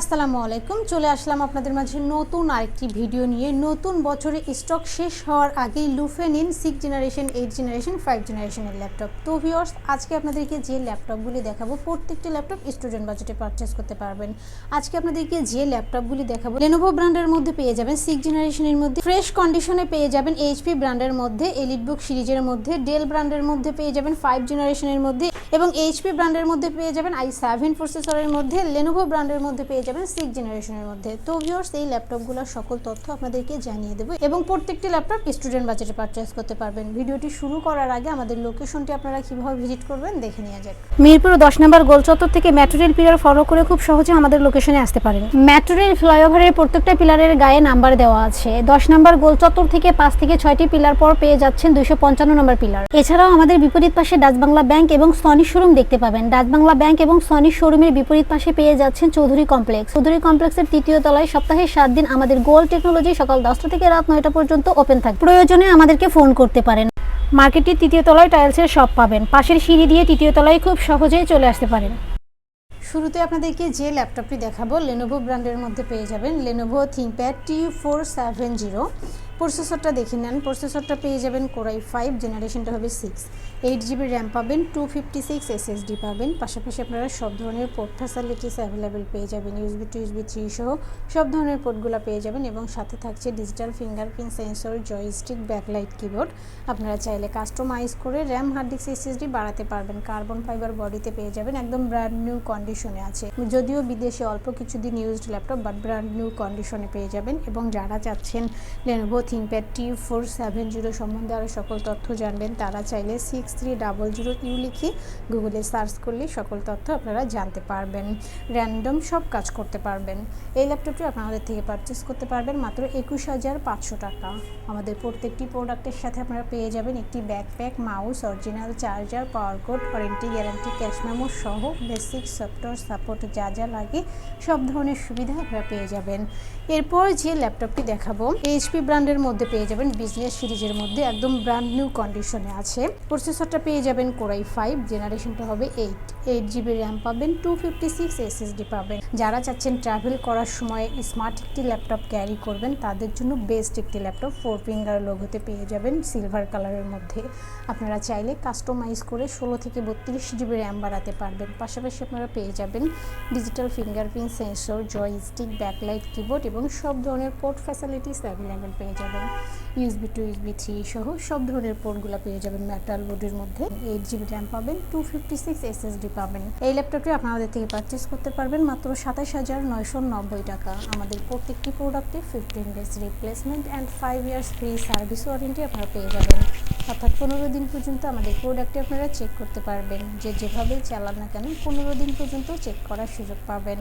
আসসালামু আলাইকুম। চলে আসলাম আপনাদের মাঝে নতুন আরেকটি ভিডিও নিয়ে। নতুন বছরে স্টক শেষ হওয়ার আগেই লুফে নিন six generation eight generation five জেনারেশনের ল্যাপটপ তো ভিওর্স আজকে আপনাদেরকে যে ল্যাপটপগুলি দেখাবো, প্রত্যেকটি ল্যাপটপ স্টুডেন্ট বাজেটে পারচেস করতে পারবেন। আজকে আপনাদেরকে যে ল্যাপটপগুলি দেখাবো লেনোভো ব্র্যান্ডের মধ্যে পেয়ে যাবেন সিক্স জেনারেশনের মধ্যে। ফ্রেশ কন্ডিশনে পেয়ে যাবেন এইচপি ব্র্যান্ডের মধ্যে এলিটবুক সিরিজের মধ্যে ডেল ব্র্যান্ডের মধ্যে পেয়ে যাবেন ফাইভ জেনারেশনের মধ্যে এবং এইচপি ব্র্যান্ডের মধ্যে পেয়ে যাবেন আই সেভেন প্রসেসরের মধ্যে লেনোভো ব্র্যান্ডের মধ্যে পেয়ে যাবেন সিক্স জেনারেশনের মধ্যে। তো ভিউয়ার্স এই ল্যাপটপগুলোর সকল তথ্য আপনাদেরকে জানিয়ে দেবো এবং প্রত্যেকটি ল্যাপটপ স্টুডেন্ট বাজেটে পারচেস করতে পারবেন। ভিডিওটি শুরু করার আগে আমাদের লোকেশনটি আপনারা কীভাবে ভিজিট করবেন দেখে নেওয়া যাক। মিরপুর দশ নম্বর গোল চত্বর থেকে মেট্রো রেল পিলার ফলো করে খুব সহজে আমাদের লোকেশনে আসতে পারেন। মেট্রো রেল ফ্লাইওভারের প্রত্যেকটা পিলারের গায়ে নাম্বার দেওয়া আছে। দশ নম্বর গোল চত্বর থেকে পাঁচ থেকে ছয়টি পিলার পর পেয়ে যাচ্ছেন দুইশো পঞ্চান্ন নম্বর পিলার এছাড়াও আমাদের বিপরীত পাশে ডাচ বাংলা ব্যাংক এবং সনি শোরুম দেখতে পাবেন। ডাচ বাংলা ব্যাংক এবং সনি শোরুমের বিপরীত পাশে পেয়ে যাচ্ছেন চৌধুরী কমপ্লেক্স চৌধুরী কমপ্লেক্সের তৃতীয় তলায় সপ্তাহে সাত দিন আমাদের গোল টেকনোলজি সকাল দশটা থেকে রাত নয়টা পর্যন্ত ওপেন থাকে। প্রয়োজনে আমাদেরকে ফোন করতে পারেন। মার্কেটটির তৃতীয় তলায় টাইলসের শপ পাবেন। পাশের সিঁড়ি দিয়ে তৃতীয় তলায় খুব সহজেই চলে আসতে পারেন। শুরুতে আপনাদেরকে যে ল্যাপটপটি দেখাবো লেনোভো ব্র্যান্ডের মধ্যে পেয়ে যাবেন। Lenovo ThinkPad T four seven zero প্রসেসরটা দেখে নেন। প্রসেসরটা পেয়ে যাবেন কোরাই ফাইভ জেনারেশনটা হবে সিক্স এইট জিবি র্যাম পাবেন টু ফিফটি সিক্স এসএসডি পাবেন। পাশাপাশি আপনারা সব ধরনের পোর্ট ফ্যাসিলিটিস অ্যাভেলেবেল পেয়ে যাবেন ইউসবি টু ইউসবি থ্রি সহ সব ধরনের পোর্টগুলো পেয়ে যাবেন এবং সাথে থাকছে digital fingerprint sensor joystick backlight keyboard আপনারা চাইলে কাস্টমাইজ করে র্যাম হার্ড ডিস্ক এসএসডি বাড়াতে পারবেন। কার্বন ফাইবার বডিতে পেয়ে যাবেন, একদম ব্র্যান্ড নিউ কন্ডিশনে আছে। যদিও বিদেশে অল্প কিছুদিন used laptop but brand new কন্ডিশনে পেয়ে যাবেন। এবং যারা চাচ্ছেন Lenovo ThinkPad T four seven zero সম্বন্ধে আরও সকল তথ্য জানবেন, তারা চাইলে six three double zero U লিখে গুগলে সার্চ করলে সকল তথ্য আপনারা জানতে পারবেন র্যান্ডম সব কাজ করতে পারবেন। এই ল্যাপটপটি আপনাদের থেকে পারচেস করতে পারবেন, মাত্র একুশ হাজার পাঁচশো টাকা। আমাদের প্রত্যেকটি প্রোডাক্টের সাথে আপনারা পেয়ে যাবেন একটি backpack mouse original charger power cord warranty guarantee cash memo সহ বেসিক সফটওয়্যার সাপোর্ট যা যা লাগে, সব ধরনের সুবিধা আপনারা পেয়ে যাবেন। এরপর যে ল্যাপটপটি দেখাবো এইচপি ব্র্যান্ডের মধ্যে পেয়ে যাবেন বিজনেস সিরিজের মধ্যে একদম ব্র্যান্ড নিউ কন্ডিশনে আছে। প্রসেসরটা পেয়ে যাবেন কোরাই ফাইভ জেনারেশনটা হবে এইট এইট জিবি র্যাম পাবেন টু ফিফটি সিক্স এসএসডি পাবেন। যারা চাচ্ছেন ট্রাভেল করার সময় স্মার্ট একটি ল্যাপটপ ক্যারি করবেন, তাদের জন্য বেস্ট একটি ল্যাপটপ ফোর ফিঙ্গার লোগোতে পেয়ে যাবেন সিলভার কালারের মধ্যে। আপনারা চাইলে কাস্টমাইজ করে ষোলো থেকে বত্রিশ জিবি র্যাম বাড়াতে পারবেন। পাশাপাশি আপনারা পেয়ে যাবেন digital fingerprint sensor joystick backlight keyboard এবং সব ধরনের পোর্ট ফ্যাসিলিটিস অ্যাভেলেবেল পেয়ে যাবেন। ইউএসবি টু ইউএসবি থ্রি সহ সব ধরনের পোর্টগুলো পেয়ে যাবেন মেটাল বোর্ডের মধ্যে। এইট জিবি র্যাম পাবেন টু ফিফটি সিক্স এসএসডি পাবেন। এই ল্যাপটপটি আপনাদের থেকে পারচেস করতে পারবেন মাত্র সাতাশ হাজার নয়শো নব্বই টাকা। আমাদের প্রত্যেকটি প্রোডাক্টে fifteen days replacement and five years free service warranty আপনারা পেয়ে যাবেন। অর্থাৎ পনেরো দিন পর্যন্ত আমাদের প্রোডাক্টটি আপনারা চেক করতে পারবেন। যে যেভাবেই চালান না কেন পনেরো দিন পর্যন্ত চেক করার সুযোগ পাবেন।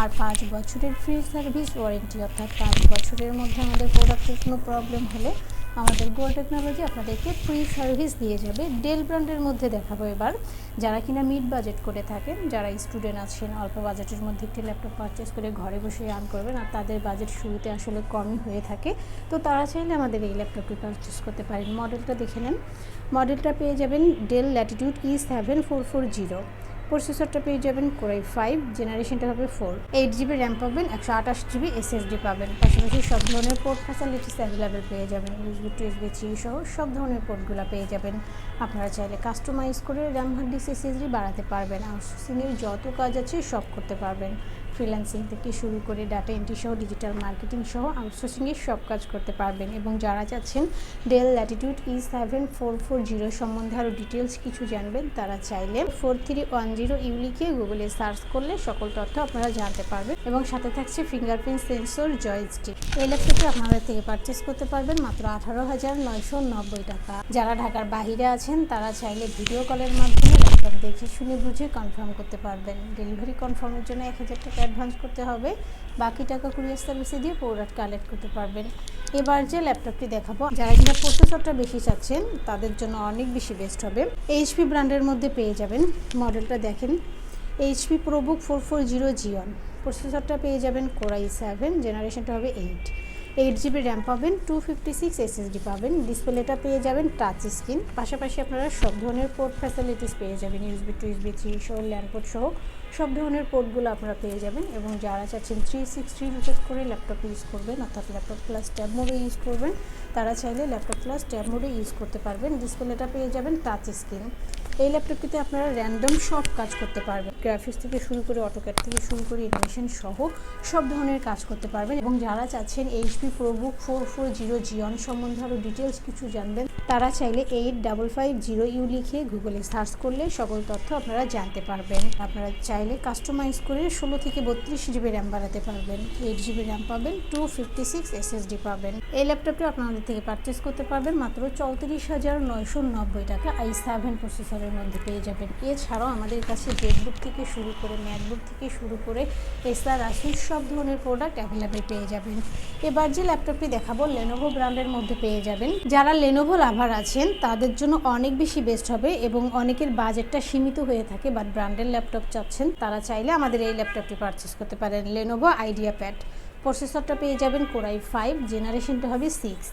আর পাঁচ বছরের ফ্রি সার্ভিস ওয়ারেন্টি অর্থাৎ পাঁচ বছরের মধ্যে আমাদের প্রোডাক্টের কোনো প্রবলেম হলে আমাদের গো টেকনোলজি আপনাদেরকে ফ্রি সার্ভিস দিয়ে যাবে। ডেল ব্র্যান্ডের মধ্যে দেখাবো এবার। যারা কিনা মিড বাজেট করে থাকেন, যারা স্টুডেন্ট আছেন, অল্প বাজেটের মধ্যে একটি ল্যাপটপ পারচেস করে ঘরে বসে আর্ন করবেন আর তাদের বাজেট শুরুতে আসলে কমই হয়ে থাকে, তো তারা চাইলে আমাদের এই ল্যাপটপটি পারচেস করতে পারেন। মডেলটা দেখে নেন। মডেলটা পেয়ে যাবেন Dell Latitude E seven four four zero প্রসেসরটা পেয়ে যাবেন কোরাই ফাইভ জেনারেশনটা হবে ফোর এইট জিবি র্যাম পাবেন, একশো আঠাশ জিবি এসএসডি পাবেন। পাশাপাশি সব ধরনের পোর্ট ফ্যাসিলিটিস অ্যাভেলেবেল পেয়ে যাবেন। ইউএসবি টু ইউএসবি থ্রি সহ সব ধরনের পোর্টগুলো পেয়ে যাবেন। আপনারা চাইলে কাস্টমাইজ করে র্যাম হার্ড ডিস্ক এসএসডি বাড়াতে পারবেন। আর আউটসোর্সিংয়ের যত কাজ আছে সব করতে পারবেন। ফ্রিল্যান্সিং থেকে শুরু করে ডাটা এন্ট্রি সহ ডিজিটাল মার্কেটিং সহ আউটসোর্সিংয়ের সব কাজ করতে পারবেন। এবং যারা চাচ্ছেন Dell Latitude E seven four four zero সম্বন্ধে আরও ডিটেলস কিছু জানবেন, তারা চাইলে ফোর থ্রি ওয়ান জিরো ইউলিকে গুগলে সার্চ করলে সকল তথ্য আপনারা জানতে পারবেন। এবং সাথে থাকছে ফিঙ্গারপ্রিন্ট সেন্সর জয়স্টিক এই ল্যাপটপটি আপনাদের থেকে পারচেস করতে পারবেন মাত্র আঠারো হাজার নয়শো নব্বই টাকা। যারা ঢাকার বাহিরে আছেন, তারা চাইলে ভিডিও কলের মাধ্যমে ল্যাপটপ দেখে শুনে বুঝে কনফার্ম করতে পারবেন। ডেলিভারি কনফার্মের জন্য এক হাজার টাকা অ্যাডভান্স করতে হবে। বাকি টাকা কুরিয়ার সার্ভিসে দিয়ে প্রোডাক্ট কালেক্ট করতে পারবেন। এবার যে ল্যাপটপটি দেখাবো, যারা কিনা প্রসেসরটা বেশি চাচ্ছেন, তাদের জন্য অনেক বেশি বেস্ট হবে। এইচপি ব্র্যান্ডের মধ্যে পেয়ে যাবেন। মডেলটা দেখেন। HP ProBook four four zero Xeon প্রসেসরটা পেয়ে যাবেন কোরাই সেভেন জেনারেশনটা হবে এইট এইট জিবি র্যাম পাবেন টু ফিফটি সিক্স এসএসডি পাবেন ডিসপ্লেটা পেয়ে যাবেন টাচ স্ক্রিন পাশাপাশি আপনারা সব ধরনের পোর্ট ফ্যাসিলিটিস পেয়ে যাবেন ইউসবি টু ইউসবি থ্রি সহ ল্যান্ডপোর্ট সহ, সব ধরনের পোর্টগুলো আপনারা পেয়ে যাবেন এবং যারা চাচ্ছেন থ্রি সিক্স থ্রি রোটেট করে ল্যাপটপ ইউজ করবেন, অর্থাৎ ল্যাপটপ প্লাস ট্যাব মোডে ইউজ করবেন, তারা চাইলে ল্যাপটপ প্লাস ট্যাব মোডে ইউজ করতে পারবেন। ডিসপ্লেটা পেয়ে যাবেন টাচ স্ক্রিন এই ল্যাপটপটিতে আপনারা র্যান্ডম সব কাজ করতে পারবেন। গ্রাফিক্স থেকে শুরু করে অটোক্যাট থেকে শুরু করে এডমিশন সহ সব ধরনের কাজ করতে পারবেন এবং যারা চাচ্ছেন HP ProBook four four zero জিয়ন সম্বন্ধে আরও ডিটেলস কিছু জানবেন তারা চাইলে eight double five zero U লিখে গুগলে সার্চ করলে সকল তথ্য আপনারা জানতে পারবেন। আপনারা চাইলে কাস্টমাইজ করে ষোলো থেকে বত্রিশ জিবি র্যাম বাড়াতে পারবেন। এইট জিবি র্যাম পাবেন টু ফিফটি সিক্স এসএসডি পাবেন। এই ল্যাপটপটি আপনাদের থেকে পারচেস করতে পারবেন, মাত্র চৌত্রিশ হাজার নয়শো নব্বই টাকা। আই সেভেন প্রসেসরের মধ্যে পেয়ে যাবেন। এছাড়াও আমাদের কাছে জেটবুক থেকে শুরু করে ম্যাকবুক থেকে শুরু করে এসআর আসুস সব ধরনের প্রোডাক্ট অ্যাভেলেবেল পেয়ে যাবেন। এবার যে ল্যাপটপটি দেখাবো লেনোভো ব্র্যান্ডের মধ্যে পেয়ে যাবেন। যারা লেনোভো লাভার আছেন, তাদের জন্য অনেক বেশি বেস্ট হবে এবং অনেকের বাজেটটা সীমিত হয়ে থাকে বাট ব্র্যান্ডের ল্যাপটপ চাচ্ছেন। তারা চাইলে আমাদের এই ল্যাপটপটি পারচেস করতে পারেন। লেনোভো আইডিয়া প্যাড প্রসেসরটা পেয়ে যাবেন কোরাই ফাইভ জেনারেশনটা হবে সিক্স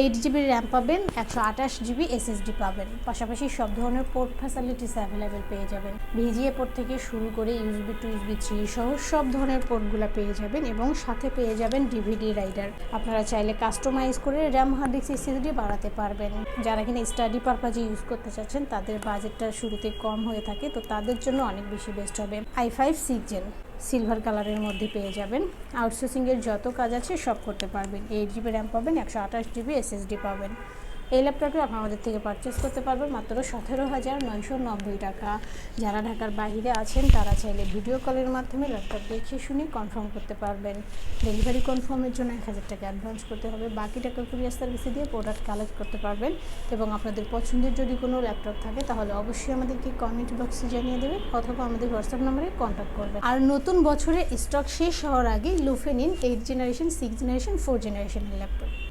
এইট জিবি র্যাম পাবেন, একশো আঠাশ জিবি এসএসডি পাবেন। পাশাপাশি সব ধরনের পোর্ট ফ্যাসিলিটিস অ্যাভেলেবেল পেয়ে যাবেন। ভিজিএ পোর্ট থেকে শুরু করে ইউএসবি টু ইউএসবি থ্রি সহ সব ধরনের পোর্টগুলো পেয়ে যাবেন এবং সাথে পেয়ে যাবেন ডিভিডি রাইডার আপনারা চাইলে কাস্টমাইজ করে র্যাম হার্ড ডিস্ক এসএসডি বাড়াতে পারবেন। যারা কিনা স্টাডি পারপাজে ইউজ করতে চাচ্ছেন, তাদের বাজেটটা শুরুতে কম হয়ে থাকে, তো তাদের জন্য অনেক বেশি বেস্ট হবে। I five six gen silver কালারের মধ্যে পেয়ে যাবেন। আউটসোর্সিংয়ের যত কাজ আছে সব করতে পারবেন। এইট জিবি র্যাম পাবেন, একশো আঠাশ জিবি এসএসডি পাবেন। এই ল্যাপটপটি আপনারা আমাদের থেকে পারচেস করতে পারবেন মাত্র সতেরো হাজার নয়শো নব্বই টাকা। যারা ঢাকার বাইরে আছেন, তারা চাইলে ভিডিও কলের মাধ্যমে ল্যাপটপ দেখে শুনে কনফার্ম করতে পারবেন। ডেলিভারি কনফার্মের জন্য এক হাজার টাকা অ্যাডভান্স করতে হবে। বাকি টাকা কুরিয়ার সার্ভিসে দিয়ে প্রোডাক্ট কালেক্ট করতে পারবেন এবং আপনাদের পছন্দের যদি কোনো ল্যাপটপ থাকে, তাহলে অবশ্যই আমাদেরকে কমেন্ট বক্সে জানিয়ে দেবেন অথবা আমাদের হোয়াটসঅ্যাপ নম্বরে কন্ট্যাক্ট করবেন। আর নতুন বছরে স্টক শেষ হওয়ার আগে লুফে নিন eight generation six generation four জেনারেশনের ল্যাপটপ